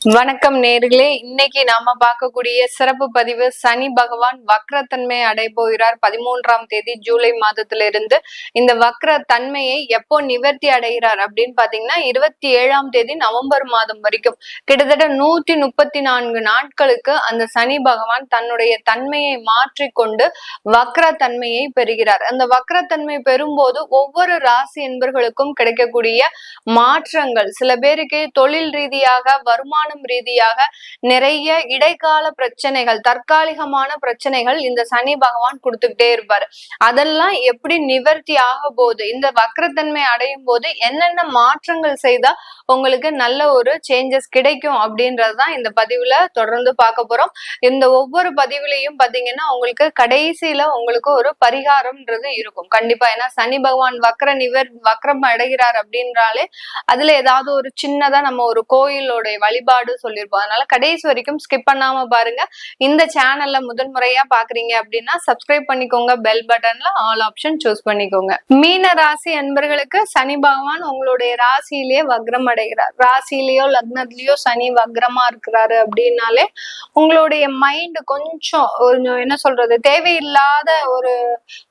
வணக்கம் நேர்களே. இன்னைக்கு நாம பார்க்கக்கூடிய சிறப்பு பதிவு சனி பகவான் வக்ரத்தன்மை அடை போகிறார் பதிமூன்றாம் தேதி ஜூலை மாதத்திலிருந்து. இந்த வக்ர தன்மையை எப்போ நிவர்த்தி அடைகிறார் அப்படின்னு பாத்தீங்கன்னா இருபத்தி ஏழாம் தேதி நவம்பர் மாதம் வரைக்கும். கிட்டத்தட்ட நூத்தி முப்பத்தி நான்கு நாட்களுக்கு அந்த சனி பகவான் தன்னுடைய தன்மையை மாற்றிக்கொண்டு வக்ர தன்மையை பெறுகிறார். அந்த வக்ரத்தன்மை பெறும்போது ஒவ்வொரு ராசி என்பர்களுக்கும் கிடைக்கக்கூடிய மாற்றங்கள். சில பேருக்கு தொழில் ரீதியாக வருமான வருமானம் ரீதியாக நிறைய இடைக்கால பிரச்சனைகள் தற்காலிகமான பிரச்சனைகள் இந்த சனி பகவான் கொடுத்துக்கிட்டே இருப்பாரு. அதெல்லாம் எப்படி நிவர்த்தி ஆக போகுது இந்த வக்ரத்தன்மை அடையும் போது என்னென்ன மாற்றங்கள் செய்தா உங்களுக்கு நல்ல ஒரு சேஞ்சஸ் கிடைக்கும் அப்படின்றதுதான் இந்த பதிவுல தொடர்ந்து பார்க்க போறோம். இந்த ஒவ்வொரு பதிவுலையும் பாத்தீங்கன்னா உங்களுக்கு கடைசியில உங்களுக்கு ஒரு பரிகாரம்ன்றது இருக்கும். கண்டிப்பா ஏன்னா சனி பகவான் வக்ர நிவர் வக்ரம் அடைகிறார் அப்படின்றாலே அதுல ஏதாவது ஒரு சின்னதா நம்ம ஒரு கோயிலோட வழிபாடு சொல்லியிருப்போம் அதனால கடைசி வரைக்கும் ஸ்கிப் பண்ணாம பாருங்க. இந்த சேனல்ல முதல் முறையா பாக்குறீங்க அப்படின்னா சப்ஸ்கிரைப் பண்ணிக்கோங்க. பெல் பட்டன்ல ஆல் ஆப்ஷன் சூஸ் பண்ணிக்கோங்க. மீன ராசி அன்பர்களுக்கு சனி பகவான் உங்களுடைய ராசியிலேயே வக்ரம் அடைகிறார். ராசியிலயோ லக்னத்திலேயோ சனி வக்ரமா இருக்கிறாரு அப்படின்னாலே உங்களுடைய மைண்ட் கொஞ்சம் ஒரு என்ன சொல்றது? தேவையில்லாத ஒரு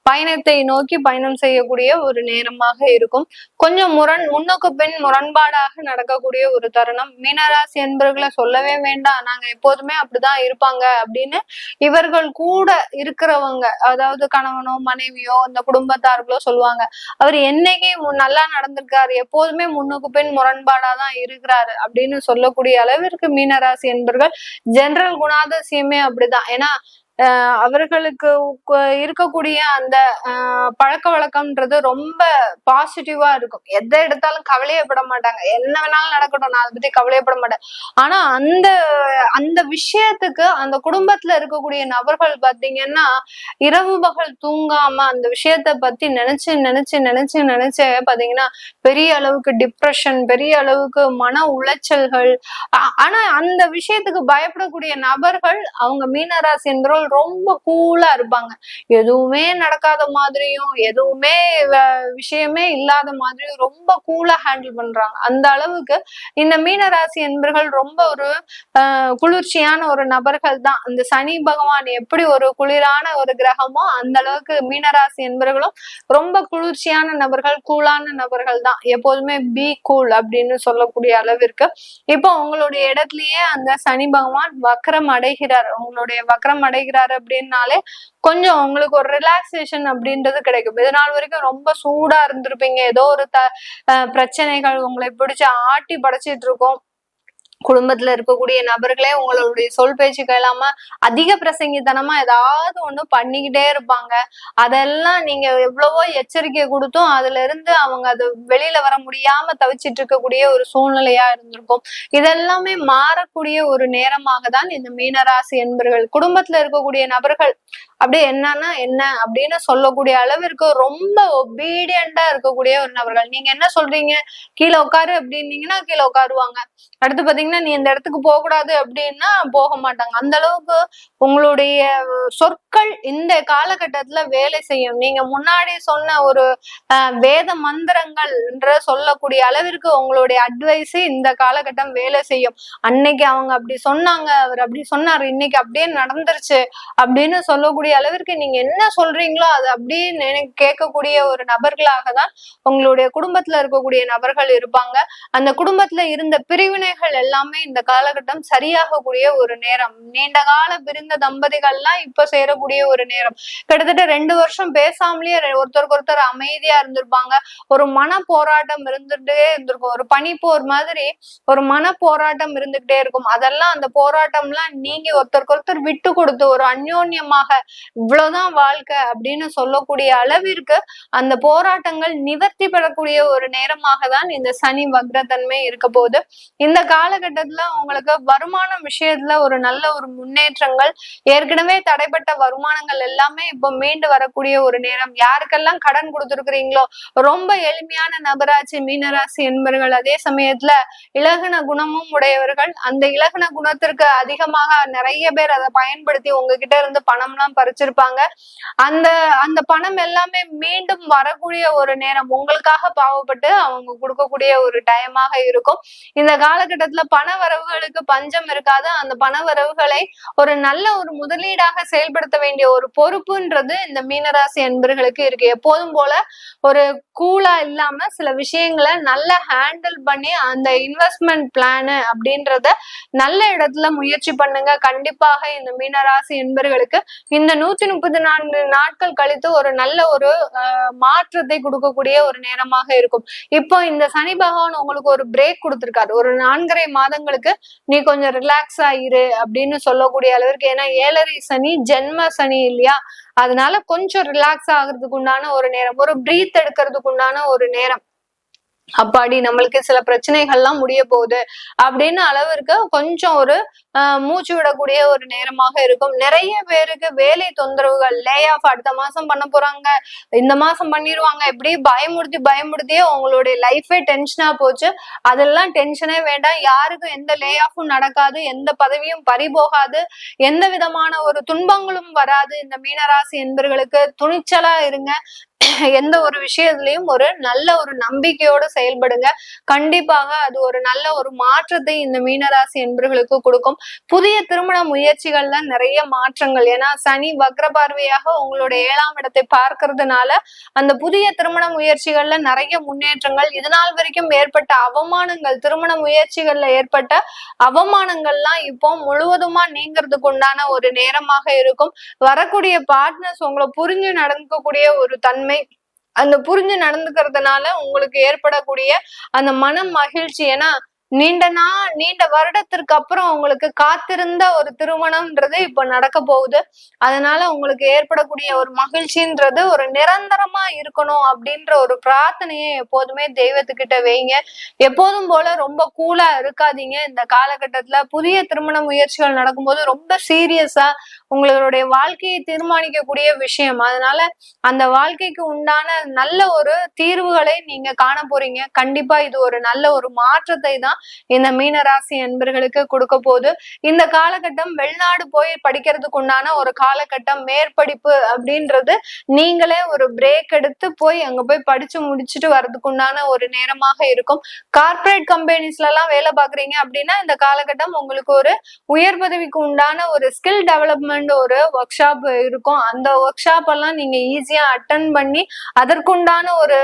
பயணத்தை நோக்கி பயணம் செய்யக்கூடிய ஒரு நேரமாக இருக்கும். கொஞ்சம் முரண் முன்னுக்கு பின் முரண்பாடாக நடக்கக்கூடிய ஒரு தருணம். மீனராசி நண்பர்களை சொல்லவே வேண்டாம். நாங்க எப்போதுமே அப்படிதான் இருப்பாங்க அப்படின்னு இவர்கள் கூட இருக்கிறவங்க அதாவது கணவனோ மனைவியோ இந்த குடும்பத்தார்களோ சொல்லுவாங்க. அவர் என்னைக்கு நல்லா நடந்திருக்காரு எப்போதுமே முன்னுக்கு பின் முரண்பாடாதான் இருக்கிறாரு அப்படின்னு சொல்லக்கூடிய அளவிற்கு மீனராசி என்பர்கள் ஜெனரல் குணாதிசயமே அப்படிதான். ஏன்னா அவர்களுக்கு இருக்கக்கூடிய அந்த ஆஹ் பழக்க வழக்கம்ன்றது ரொம்ப பாசிட்டிவா இருக்கும். எதை எடுத்தாலும் கவலையப்பட மாட்டாங்க. என்ன வேணாலும் நடக்கட்டும் நான் அதை பத்தி கவலையப்பட மாட்டேன். ஆனா அந்த அந்த விஷயத்துக்கு அந்த குடும்பத்துல இருக்கக்கூடிய நபர்கள் பாத்தீங்கன்னா இரவு பகல் தூங்காம அந்த விஷயத்த பத்தி நினைச்சு நினைச்சு நினைச்சு நினைச்சு பாத்தீங்கன்னா பெரிய அளவுக்கு டிப்ரெஷன் பெரிய அளவுக்கு மன உளைச்சல்கள் ஆனா அந்த விஷயத்துக்கு பயப்படக்கூடிய நபர்கள் அவங்க மீனராசி என்பவர்கள் ரொம்ப கூலா இருப்பாங்க. எதுவுமே நடக்காத மாதிரியும் எதுவுமே வ- விஷயமே இல்லாத மாதிரியும் ரொம்ப கூலா ஹேண்டில் பண்றாங்க. அந்த அளவுக்கு இந்த மீனராசி என்பர்கள் ரொம்ப ஒரு குளிர்ச்சியான ஒரு நபர்கள் தான். இந்த சனி பகவான் எப்படி ஒரு குளிரான ஒரு கிரகமோ அந்த அளவுக்கு மீனராசி என்பர்களும் ரொம்ப குளிர்ச்சியான நபர்கள் கூலான நபர்கள் தான். எப்போதுமே பி கூல் அப்படின்னு சொல்லக்கூடிய அளவிற்கு. இப்போ உங்களுடைய இடத்துலயே அந்த சனி பகவான் வக்ரம் அடைகிறார். உங்களுடைய வக்ரம் அடைகிறார் அப்படின்னாலே கொஞ்சம் உங்களுக்கு ஒரு ரிலாக்ஸேஷன் அப்படின்றது கிடைக்கும். இது நாள் வரைக்கும் ரொம்ப சூடா இருந்திருப்பீங்க. ஏதோ ஒரு த பிரச்சனைகள் உங்களை பிடிச்சி ஆட்டி படைச்சிட்டு இருக்கோம். குடும்பத்துல இருக்கக்கூடிய நபர்களே உங்களுடைய சொல் பேச்சு கேளாம அதிக பிரசங்கித்தனமா ஏதாவது ஒண்ணு பண்ணிக்கிட்டே இருப்பாங்க. அதெல்லாம் நீங்க எவ்வளவோ எச்சரிக்கை கொடுத்தும் அதுல இருந்து அவங்க அது வெளியில வர முடியாம தவிச்சிட்டு இருக்கக்கூடிய ஒரு சூழ்நிலையா இருந்திருக்கும். இதெல்லாமே மாறக்கூடிய ஒரு நேரமாக தான் இந்த மீனராசி என்பர்கள். குடும்பத்துல இருக்கக்கூடிய நபர்கள் அப்படியே என்னன்னா என்ன அப்படின்னு சொல்லக்கூடிய அளவிற்கு ரொம்ப ஒபீடியண்டா இருக்கக்கூடிய ஒரு நபர்கள். நீங்க என்ன சொல்றீங்க? கீழே உட்காரு அப்படின்னீங்கன்னா கீழே உட்காருவாங்க. அடுத்து பாத்தீங்கன்னா நீ இந்த இடத்துக்கு போக கூடாது அப்படின்னா போக மாட்டாங்க. அந்த அளவுக்கு உங்களுடைய சொற்கள் இந்த காலகட்டத்துல வேலை செய்யும். நீங்க முன்னாடி சொன்ன ஒரு வேத மந்திரங்கள்ன்ற சொல்லக்கூடிய அளவிற்கு உங்களுடைய அட்வைஸ் இந்த காலகட்டம் வேலை செய்யும். அன்னைக்கு அவங்க அப்படி சொன்னாங்க அவர் அப்படி சொன்னார் இன்னைக்கு அப்படியே நடந்துருச்சு அப்படின்னு சொல்லக்கூடிய அளவிற்கு நீங்க என்ன சொல்றீங்களோ அது அப்படியே நினை- கேட்கக்கூடிய ஒரு நபர்களாக தான் உங்களுடைய குடும்பத்துல இருக்கக்கூடிய நபர்கள் இருப்பாங்க. அந்த குடும்பத்துல இருந்த பிரிவினைகள் எல்லாம் எல்லாமே இந்த காலகட்டம் சரியாகக்கூடிய ஒரு நேரம். நீண்ட கால பிரிந்த தம்பதிகள்லாம் இப்ப சேரக்கூடிய ஒரு நேரம். கிட்டத்தட்ட ரெண்டு வருஷம் பேசாமலேயே ஒருத்தருக்கு ஒருத்தர் அமைதியா இருந்திருப்பாங்க. ஒரு மன போராட்டம் இருந்துட்டே இருந்திருக்கும். ஒரு பனிப்போர் மாதிரி ஒரு மன போராட்டம் இருந்துகிட்டே இருக்கும். அதெல்லாம் அந்த போராட்டம்லாம் நீங்க ஒருத்தருக்கு ஒருத்தர் விட்டு கொடுத்து ஒரு அந்யோன்யமாக இவ்வளவுதான் வாழ்க்கை அப்படின்னு சொல்லக்கூடிய அளவிற்கு அந்த போராட்டங்கள் நிவர்த்தி பெறக்கூடிய ஒரு நேரமாக தான் இந்த சனி வக்ரத்தன்மை இருக்க போகுது. இந்த காலகட்டம் காலகட்டத்துல உங்களுக்கு வருமானம் விஷயத்துல ஒரு நல்ல ஒரு முன்னேற்றங்கள் ஏற்கனவே தடைப்பட்ட வருமானங்கள் எல்லாமே இப்போ மீண்டு வரக்கூடிய ஒரு நேரம். யாருக்கெல்லாம் கடன் கொடுத்துருக்கிறீங்களோ ரொம்ப எளிமையான நபராட்சி மீனராசி என்பவர்கள் அதே சமயத்துல இலகுன குணமும் உடையவர்கள். அந்த இலகுன குணத்திற்கு அதிகமாக நிறைய பேர் அதை பயன்படுத்தி உங்ககிட்ட இருந்து பணம்லாம் பறிச்சிருப்பாங்க. அந்த அந்த பணம் எல்லாமே மீண்டும் வரக்கூடிய ஒரு நேரம். உங்களுக்காக பாவப்பட்டு அவங்க கொடுக்கக்கூடிய ஒரு டைமாக இருக்கும். இந்த காலகட்டத்துல பண வரவுகளுக்கு பஞ்சம் இருக்காது. அந்த பண வரவுகளை ஒரு நல்ல ஒரு முதலீடாக செயல்படுத்த வேண்டிய ஒரு பொறுப்புன்றது இந்த மீனராசி அன்பர்களுக்கு இருக்கு. எப்போதும் போல ஒரு கூலா இல்லாம சில விஷயங்களை நல்லா ஹேண்டில் பண்ணி அந்த இன்வெஸ்ட்மெண்ட் பிளானு அப்படின்றத நல்ல இடத்துல முயற்சி பண்ணுங்க. கண்டிப்பாக இந்த மீனராசி என்பர்களுக்கு இந்த நூத்தி முப்பத்தி நான்கு நாட்கள் கழித்து ஒரு நல்ல ஒரு மாற்றத்தை கொடுக்கக்கூடிய ஒரு நேரமாக இருக்கும். இப்போ இந்த சனி பகவான் உங்களுக்கு ஒரு பிரேக் கொடுத்துருக்காரு. ஒரு நான்கரை மாதங்களுக்கு நீ கொஞ்சம் ரிலாக்ஸ் ஆயிரு அப்படின்னு சொல்லக்கூடிய அளவிற்கு. ஏன்னா ஏழரை சனி ஜென்ம சனி இல்லையா? அதனால கொஞ்சம் ரிலாக்ஸ் ஆகுறதுக்கு உண்டான ஒரு நேரம். ஒரு பிரீத் எடுக்கிறதுக்கு உண்டான ஒரு நேரம். அப்பாடி நம்மளுக்கு சில பிரச்சனைகள்லாம் முடிய போகுது அப்படின்னு அளவிற்கு கொஞ்சம் ஒரு மூச்சு விடக்கூடிய ஒரு நேரமாக இருக்கும். நிறைய பேருக்கு வேலை தொந்தரவுகள் லே ஆஃப் அடுத்த மாசம் பண்ண போறாங்க. இந்த மாசம் பண்ணிடுவாங்க எப்படி பயமுறுத்தி பயமுறுத்தியே உங்களுடைய லைஃபே டென்ஷனா போச்சு. அதெல்லாம் டென்ஷனே வேண்டாம். யாருக்கும் எந்த லே ஆஃபும் நடக்காது. எந்த பதவியும் பறிபோகாது. எந்த விதமான ஒரு துன்பங்களும் வராது. இந்த மீனராசி என்பர்களுக்கு துணிச்சலா இருங்க. எந்த ஒரு விஷயத்துலயும் ஒரு நல்ல ஒரு நம்பிக்கையோட செயல்படுங்க. கண்டிப்பாக அது ஒரு நல்ல ஒரு மாற்றத்தை இந்த மீனராசி என்பர்களுக்கு கொடுக்கும். புதிய திருமண முயற்சிகள்ல நிறைய மாற்றங்கள். ஏன்னா சனி வக்ர பார்வையாக உங்களுடைய ஏழாம் இடத்தை பார்க்கறதுனால அந்த புதிய திருமண முயற்சிகள்ல நிறைய முன்னேற்றங்கள். இதனால் வரைக்கும் ஏற்பட்ட அவமானங்கள் திருமண முயற்சிகள்ல ஏற்பட்ட அவமானங்கள்லாம் இப்போ முழுவதுமா நீங்கிறதுக்கு உண்டான ஒரு நேரமாக இருக்கும். வரக்கூடிய பார்ட்னர்ஸ் உங்களை புரிஞ்சு நடக்கக்கூடிய ஒரு தன்மை எல்லாமே அந்த புரிஞ்சு நடந்துக்கிறதுனால உங்களுக்கு ஏற்படக்கூடிய அந்த மன மகிழ்ச்சி. ஏன்னா நீண்ட நாள் நீண்ட வருடத்திற்கு அப்புறம் உங்களுக்கு காத்திருந்த ஒரு திருமணம்ன்றது இப்ப நடக்க போகுது. அதனால உங்களுக்கு ஏற்படக்கூடிய ஒரு மகிழ்ச்சின்றது ஒரு நிரந்தரமா இருக்கணும் அப்படின்ற ஒரு பிரார்த்தனையை எப்போதுமே தெய்வத்துக்கிட்ட வைங்க. எப்போதும் போல ரொம்ப கூலா இருக்காதீங்க. இந்த காலகட்டத்துல புதிய திருமண முயற்சிகள் நடக்கும்போது ரொம்ப சீரியஸா உங்களுடைய வாழ்க்கையை தீர்மானிக்கக்கூடிய விஷயம். அதனால அந்த வாழ்க்கைக்கு உண்டான நல்ல ஒரு தீர்வுகளை நீங்க காண போறீங்க. கண்டிப்பா இது ஒரு நல்ல ஒரு மாற்றத்தை தான் இந்த மீனராசி என்பர்களுக்கு கொடுக்க போது இந்த காலகட்டம் வெளிநாடு போய் படிக்கிறதுக்கு உண்டான ஒரு காலகட்டம் மேற்படிப்பு அப்படின்றது நீங்களே ஒரு பிரேக் எடுத்து போய் அங்க போய் படிச்சு முடிச்சுட்டு வர்றதுக்கு உண்டான ஒரு நேரமாக இருக்கும். கார்பரேட் கம்பெனிஸ்ல எல்லாம் வேலை பாக்குறீங்க அப்படின்னா இந்த காலகட்டம் உங்களுக்கு ஒரு உயர் பதவிக்கு உண்டான ஒரு ஸ்கில் டெவலப்மெண்ட் ஒரு ஒர்க் ஷாப் இருக்கும். அந்த ஒர்க் ஷாப் எல்லாம் நீங்க ஈஸியா அட்டன் பண்ணி அதற்குண்டான ஒரு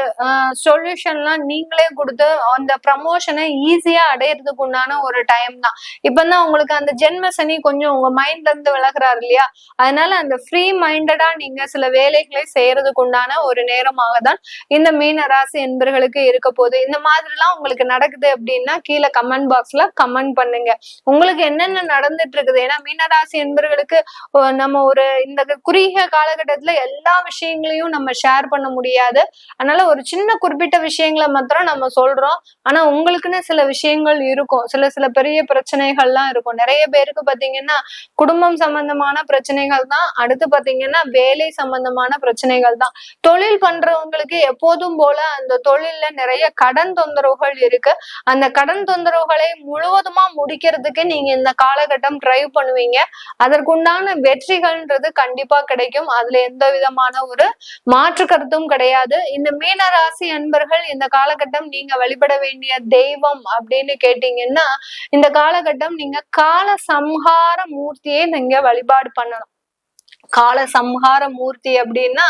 சொல்யூஷன்லாம் நீங்களே கொடுத்து அந்த ப்ரமோஷனை ஈஸியா அடையிறதுக்கு உண்டான ஒரு டைம் தான். இப்பதான் உங்களுக்கு அந்த ஜென்ம சனி கொஞ்சம் உங்க மைண்ட்ல இருந்து விலகுறாரு இல்லையா? அதனால அந்த ஃப்ரீ மைண்டடா நீங்க சில வேலைகளை செய்யறதுக்கு உண்டான ஒரு நேரமாக தான் இந்த மீன ராசி என்பர்களுக்கு இருக்க போகுது. இந்த மாதிரி எல்லாம் உங்களுக்கு நடக்குது அப்படின்னா கீழே கமெண்ட் பாக்ஸ்ல கமெண்ட் பண்ணுங்க. உங்களுக்கு என்னென்ன நடந்துட்டு இருக்குது? ஏன்னா மீனராசி என்பர்களுக்கு நம்ம ஒரு இந்த குறுகிய காலகட்டத்துல எல்லா விஷயங்களையும் நம்ம ஷேர் பண்ண முடியாது. அதனால ஒரு சின்ன குறிப்பிட்ட விஷயங்களை மாத்திரம் நம்ம சொல்றோம். ஆனா உங்களுக்குன்னு சில விஷயங்கள் இருக்கும். சில சில பெரிய பிரச்சனைகள்லாம் இருக்கும். நிறைய பேருக்கு பாத்தீங்கன்னா குடும்பம் சம்பந்தமான பிரச்சனைகள் தான். அடுத்து பாத்தீங்கன்னா வேலை சம்பந்தமான பிரச்சனைகள் தான். தொழில் பண்றவங்களுக்கு எப்போதும் போல அந்த தொழில்ல நிறைய கடன் தொந்தரவுகள் இருக்கு. அந்த கடன் தொந்தரவுகளை முழுவதுமா முடிக்கிறதுக்கு நீங்க இந்த காலகட்டம் ட்ரைவ் பண்ணுவீங்க. அதற்குண்டான வெற்றிகள்ன்றது கண்டிப்பா கிடைக்கும். அதுல எந்த விதமான ஒரு மாற்று கருத்தும் கிடையாது. இந்த மீனராசி அன்பர்கள் இந்த காலகட்டம் நீங்க வழிபட வேண்டிய தெய்வம் அப்படின்னு கேட்டீங்கன்னா இந்த காலகட்டம் நீங்க கால சம்ஹார மூர்த்தியை நீங்க வழிபாடு பண்ணணும். கால சம்ஹார மூர்த்தி அப்படின்னா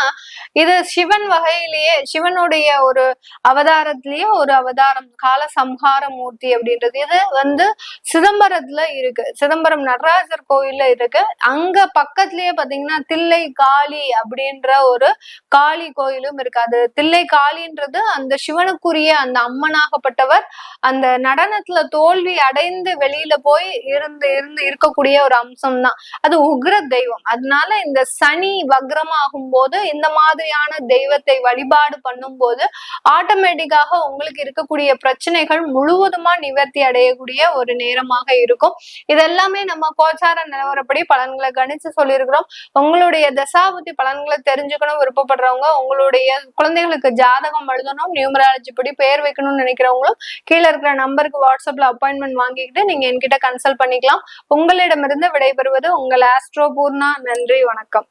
இது சிவன் வகையிலேயே சிவனுடைய ஒரு அவதாரத்திலேயே ஒரு அவதாரம் கால சம்ஹார மூர்த்தி அப்படின்றது. இது வந்து சிதம்பரத்துல இருக்கு. சிதம்பரம் நடராஜர் கோயில்ல இருக்கு. அங்க பக்கத்துலயே பாத்தீங்கன்னா தில்லை காளி அப்படின்ற ஒரு காளி கோயிலும் இருக்கு. அது தில்லை காளின்றது அந்த சிவனுக்குரிய அந்த அம்மனாகப்பட்டவர் அந்த நடனத்துல தோல்வி அடைந்து வெளியில போய் இருந்து இருந்து இருக்கக்கூடிய ஒரு அம்சம் தான் அது உக்ர தெய்வம். அதனால இந்த சனி வக்ரமாகும் போது இந்த மாதிரியான தெய்வத்தை வழிபாடு பண்ணும் போது ஆட்டோமேட்டிக்காக உங்களுக்கு இருக்கக்கூடிய பிரச்சனைகள் முழுவதுமா நிவர்த்தி அடையக்கூடிய ஒரு நேரமாக இருக்கும். இதெல்லாமே நம்ம கோச்சார நிலவரப்படி பலன்களை கணிச்சு சொல்லியிருக்கிறோம். உங்களுடைய தசாபுத்தி பலன்களை தெரிஞ்சுக்கணும் விருப்பப்படுறவங்க உங்களுடைய குழந்தைகளுக்கு ஜாதகம் எழுதணும் நியூமராலஜி படி பெயர் வைக்கணும்னு நினைக்கிறவங்களும் கீழே இருக்கிற நம்பருக்கு வாட்ஸ்அப்ல அப்பாயின்மெண்ட் வாங்கிக்கிட்டு நீங்க என்கிட்ட கன்சல்ட் பண்ணிக்கலாம். உங்களிடமிருந்து விடைபெறுவது உங்கள் ஆஸ்ட்ரோ பூர்ணா. நன்றி வணக்கம். வணக்கம்